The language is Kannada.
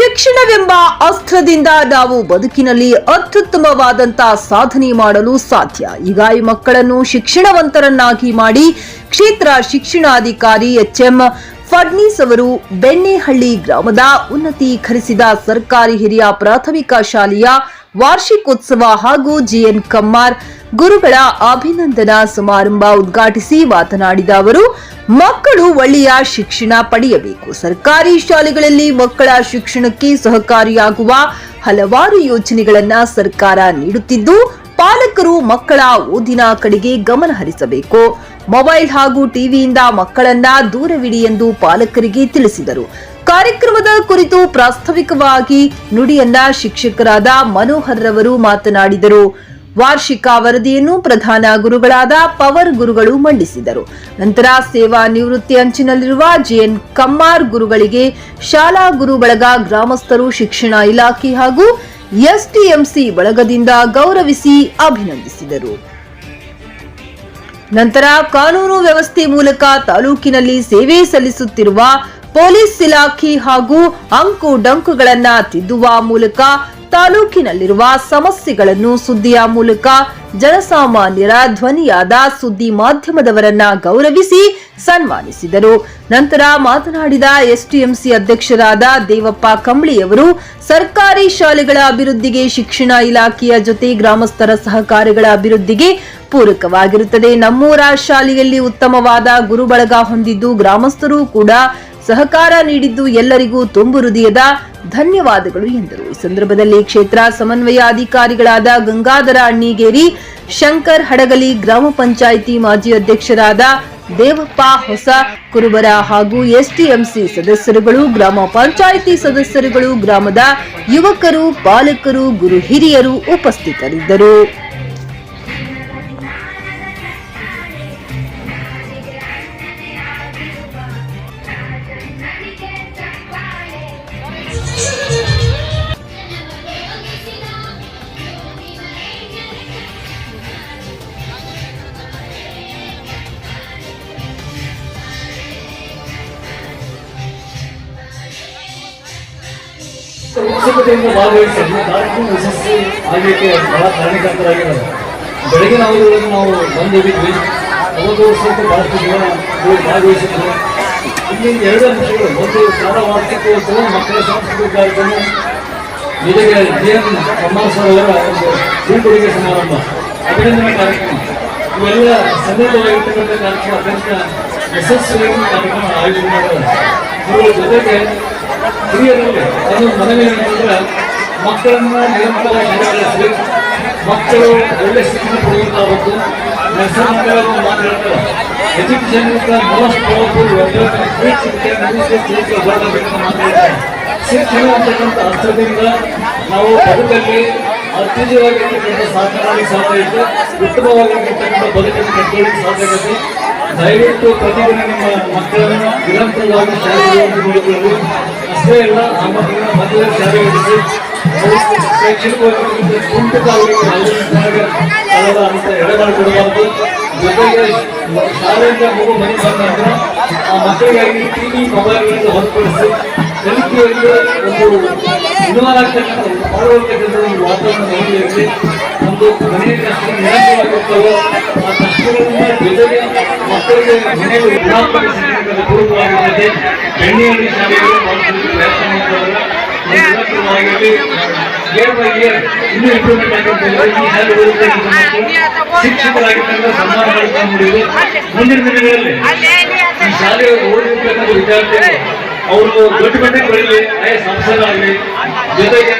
ಶಿಕ್ಷಣವೆಂಬ ಅಸ್ತ್ರದಿಂದ ನಾವು ಬದುಕಿನಲ್ಲಿ ಅತ್ಯುತ್ತಮವಾದಂತಹ ಸಾಧನೆ ಮಾಡಲು ಸಾಧ್ಯ. ಈಗ ಈ ಮಕ್ಕಳನ್ನು ಶಿಕ್ಷಣವಂತರನ್ನಾಗಿ ಮಾಡಿ ಕ್ಷೇತ್ರ ಶಿಕ್ಷಣಾಧಿಕಾರಿ ಎಚ್ ಎಂ ಫಡ್ನೀಸ್ ಅವರು ಬೆಣ್ಣೆಹಳ್ಳಿ ಗ್ರಾಮದ ಉನ್ನತೀಕರಿಸಿದ ಸರ್ಕಾರಿ ಹಿರಿಯ ಪ್ರಾಥಮಿಕ ಶಾಲೆಯ ವಾರ್ಷಿಕೋತ್ಸವ ಹಾಗೂ ಜಿಎನ್ ಕಮ್ಮಾರ್ ಗುರುಗಳ ಅಭಿನಂದನಾ ಸಮಾರಂಭ ಉದ್ಘಾಟಿಸಿ ಮಾತನಾಡಿದ ಅವರು, ಮಕ್ಕಳು ಒಳ್ಳೆಯ ಶಿಕ್ಷಣ ಪಡೆಯಬೇಕು. ಸರ್ಕಾರಿ ಶಾಲೆಗಳಲ್ಲಿ ಮಕ್ಕಳ ಶಿಕ್ಷಣಕ್ಕೆ ಸಹಕಾರಿಯಾಗುವ ಹಲವಾರು ಯೋಜನೆಗಳನ್ನು ಸರ್ಕಾರ ನೀಡುತ್ತಿದ್ದು, ಪಾಲಕರು ಮಕ್ಕಳ ಓದಿನ ಕಡೆಗೆ ಗಮನ ಹರಿಸಬೇಕು. ಮೊಬೈಲ್ ಹಾಗೂ ಟಿವಿಯಿಂದ ಮಕ್ಕಳನ್ನ ದೂರವಿಡಿ ಎಂದು ಪಾಲಕರಿಗೆ ತಿಳಿಸಿದರು. ಕಾರ್ಯಕ್ರಮದ ಕುರಿತು ಪ್ರಾಸ್ತಾವಿಕವಾಗಿ ನುಡಿಯನ್ನ ಶಿಕ್ಷಕರಾದ ಮನೋಹರ್ ರವರು ಮಾತನಾಡಿದರು. ವಾರ್ಷಿಕ ವರದಿಯನ್ನು ಪ್ರಧಾನ ಗುರುಗಳಾದ ಪವರ್ ಗುರುಗಳು ಮಂಡಿಸಿದರು. ನಂತರ ಸೇವಾ ನಿವೃತ್ತಿ ಅಂಚಿನಲ್ಲಿರುವ ಜೆಎನ್ ಕಮ್ಮಾರ್ ಗುರುಗಳಿಗೆ ಶಾಲಾ ಗುರು ಬಳಗ ಗ್ರಾಮಸ್ಥರು ಶಿಕ್ಷಣ ಇಲಾಖೆ ಹಾಗೂ ಎಸ್ಟಿಎಂಸಿ ಬಳಗದಿಂದ ಗೌರವಿಸಿ ಅಭಿನಂದಿಸಿದರು. ನಂತರ ಕಾನೂನು ವ್ಯವಸ್ಥೆ ಮೂಲಕ ತಾಲೂಕಿನಲ್ಲಿ ಸೇವೆ ಸಲ್ಲಿಸುತ್ತಿರುವ ಪೊಲೀಸ್ ಇಲಾಖೆ ಹಾಗೂ ಅಂಕು ಡಂಕುಗಳನ್ನ ತಿದ್ದುವ ಮೂಲಕ ತಾಲೂಕಿನಲ್ಲಿರುವ ಸಮಸ್ಯೆಗಳನ್ನು ಸುದ್ದಿಯ ಮೂಲಕ ಜನಸಾಮಾನ್ಯರ ಧ್ವನಿಯಾದ ಸುದ್ದಿ ಮಾಧ್ಯಮದವರನ್ನ ಗೌರವಿಸಿ ಸನ್ಮಾನಿಸಿದರು. ನಂತರ ಮಾತನಾಡಿದ ಎಸ್ಟಿಎಂಸಿ ಅಧ್ಯಕ್ಷರಾದ ದೇವಪ್ಪ ಕಂಬಳಿಯವರು ಸರ್ಕಾರಿ ಶಾಲೆಗಳ ಅಭಿವೃದ್ಧಿಗೆ ಶಿಕ್ಷಣ ಇಲಾಖೆಯ ಜೊತೆ ಗ್ರಾಮಸ್ಥರ ಸಹಕಾರಗಳ ಅಭಿವೃದ್ಧಿಗೆ ಪೂರಕವಾಗಿರುತ್ತದೆ. ನಮ್ಮೂರ ಶಾಲೆಯಲ್ಲಿ ಉತ್ತಮವಾದ ಗುರುಬಳಗ ಹೊಂದಿದ್ದು ಗ್ರಾಮಸ್ಥರು ಕೂಡ ಸಹಕಾರ ನೀಡಿದ್ದು ಎಲ್ಲರಿಗೂ ತುಂಬು ಹೃದಯದ ಧನ್ಯವಾದಗಳು ಎಂದರು. ಈ ಸಂದರ್ಭದಲ್ಲಿ ಕ್ಷೇತ್ರ ಸಮನ್ವಯ ಅಧಿಕಾರಿಗಳಾದ ಗಂಗಾಧರ ಅಣ್ಣಿಗೇರಿ, ಶಂಕರ್ ಹಡಗಲಿ ಗ್ರಾಮ ಪಂಚಾಯಿತಿ ಮಾಜಿ ಅಧ್ಯಕ್ಷರಾದ ದೇವಪ್ಪ ಹೊಸ ಕುರುಬರ ಹಾಗೂ ಎಸ್ಟಿಎಂಸಿ ಸದಸ್ಯರುಗಳು, ಗ್ರಾಮ ಪಂಚಾಯಿತಿ ಸದಸ್ಯರುಗಳು, ಗ್ರಾಮದ ಯುವಕರು, ಪಾಲಕರು, ಗುರು ಹಿರಿಯರು ಉಪಸ್ಥಿತರಿದ್ದರು. ಉತ್ಸುಕತೆಯಿಂದ ಭಾಗವಹಿಸಿ ಕಾರ್ಯಕ್ರಮ ಯಶಸ್ವಿ ಆಗಲಿಕ್ಕೆ ಬಹಳ ಕಾರಣಕರ್ತರಾಗಿದ್ದಾರೆ ಬೆಳಗಿನ ಅವಧಿಗಳನ್ನು ನಾವು ಬಂದಿದ್ದೀವಿ ಒಂದು ವರ್ಷಕ್ಕೆ ಭಾರತ ಜೀವನ ಭಾಗವಹಿಸಿದ್ರು. ಇಲ್ಲಿ ಎರಡು ಅಂಶಗಳು. ಒಂದು ಶಾಲಾ ವಾರ್ಷಿಕೋತ್ಸವ ಮಕ್ಕಳ ಸಾಂಸ್ಕೃತಿಕ ಕಾರ್ಯಕ್ರಮ ಜೊತೆಗೆ ಜಿ ಎನ್ ಕಮ್ಮಾರ್ ಸರ್ ಅವರ ಒಂದು ಬೀಳ್ಕೊಡುಗೆ ಸಮಾರಂಭ ಅದರಿಂದ ಕಾರ್ಯಕ್ರಮ. ಇವೆಲ್ಲ ಸಂದರ್ಭವಾಗಿರ್ತಕ್ಕಂಥ ಕಾರ್ಯಕ್ರಮ, ಅತ್ಯಂತ ಯಶಸ್ವಿಯಾಗಿ ಕಾರ್ಯಕ್ರಮ ಆಯೋಜನೆ ಮಾಡಿದ್ದಾರೆ ಇವುಗಳ ಜೊತೆಗೆ ಹಿರಿಯರಲ್ಲಿ ಅದು ಮನವಿ ಏನಂತಂದ್ರೆ ಮಕ್ಕಳನ್ನ ನಿರಂತರ ಶಾಲೆಗಳಿಸಿ ಮಕ್ಕಳು ಒಳ್ಳೆ ಶಿಕ್ಷಣ ಪಡೆಯುವಂತಾಗಬೇಕು ನರ್ಸರಿಗಳನ್ನು ಮಾತಾಡ್ತಾರೆ ಎಜುಕೇಷನ್ ಮೋಸ್ಟ್ ಪವರ್ಫುಲ್ ಮಾತಾಡ್ತಾರೆ ಶಿಕ್ಷಣ ಅಂತಕ್ಕಂಥ ಅರ್ಥದಿಂದ ನಾವು ಬದುಕಲ್ಲಿ ಅತ್ಯಜವಾಗಿರ್ತಕ್ಕಂಥ ಸಾಧನೆ ಸಾಧ್ಯ ಇದೆ ಉತ್ತಮವಾಗಿರ್ತಕ್ಕಂಥ ಬದುಕನ್ನು ಕಟ್ಟಿಕೊಳ್ಳಿಕ್ಕೆ ಸಾಧ್ಯ ಆಗುತ್ತೆ ದಯವಿಟ್ಟು ಪ್ರತಿದಿನ ನಿಮ್ಮ ಮಕ್ಕಳನ್ನು ನಿರಂತರವಾಗಿ ಶಾಲೆಗೆ ಅಷ್ಟೇ ಇಲ್ಲ ಆ ಮಕ್ಕಳನ್ನ ಮದುವೆ ಶಾಲೆ ಇರಿಸಿ ಶೈಕ್ಷಣಿಕವಾಗಿ ಕುಂಠಿತ ಅವರಿಗೆ ಜೊತೆಗೆ ಶಾಲೆಯಿಂದ ಮಗು ಮನೆ ಬಂದಾಗ ಆ ಮಕ್ಕಳಿಗಾಗಿ ಟಿವಿ ಮೊಬೈಲ್ಗಳಿಂದ ಹೊರತುಪಡಿಸಿ ಕಲಿಕೆಯಲ್ಲಿ ಒಂದು ಪಾಲ್ಗೊಳ್ತಕ್ಕಂಥ ಒಂದು ವಾತಾವರಣ ಮನೆಯಲ್ಲಿ ಒಂದು ಮನೆಯ ಆ ಕಷ್ಟಗಳಿಂದ ಜೊತೆಗೆ ಮಕ್ಕಳಿಗೆ ಮನೆಯಲ್ಲಿ ಗುಣಾತ್ಮಕ ಶಿಕ್ಷಣದಲ್ಲಿ ಬೆಣ್ಣೆಯಲ್ಲಿ ಶಾಲೆಗಳು ಇನ್ನೂ ಇಂಪ್ರೂವ್ಮೆಂಟ್ ಆಗಿರ್ತದೆ ಈ ಶಿಕ್ಷಕರಾಗಿರ್ತಕ್ಕಂಥ ಸನ್ಮಾನಗಳನ್ನು ನೋಡಿದ್ರು ಮುಂದಿನ ದಿನಗಳಲ್ಲಿ ಈ ಶಾಲೆಯ ಓದಿರ್ತಕ್ಕಂಥ ವಿದ್ಯಾರ್ಥಿಗಳು, ಅವರು ದೊಡ್ಡ ಮಟ್ಟಕ್ಕೆ ಬೆಳೀಲಿ ಆಯಾ ಸಂಸ್ಥೆಗಳಾಗಲಿ, ಜೊತೆಗೆ